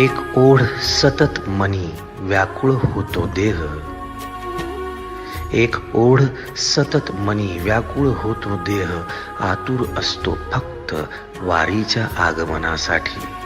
एक ओढ सतत मनी व्याकुळ होतो देह. एक ओढ सतत मनी व्याकुळ होतो देह. आतुर असतो फक्त वारीच्या आगमनासाठी.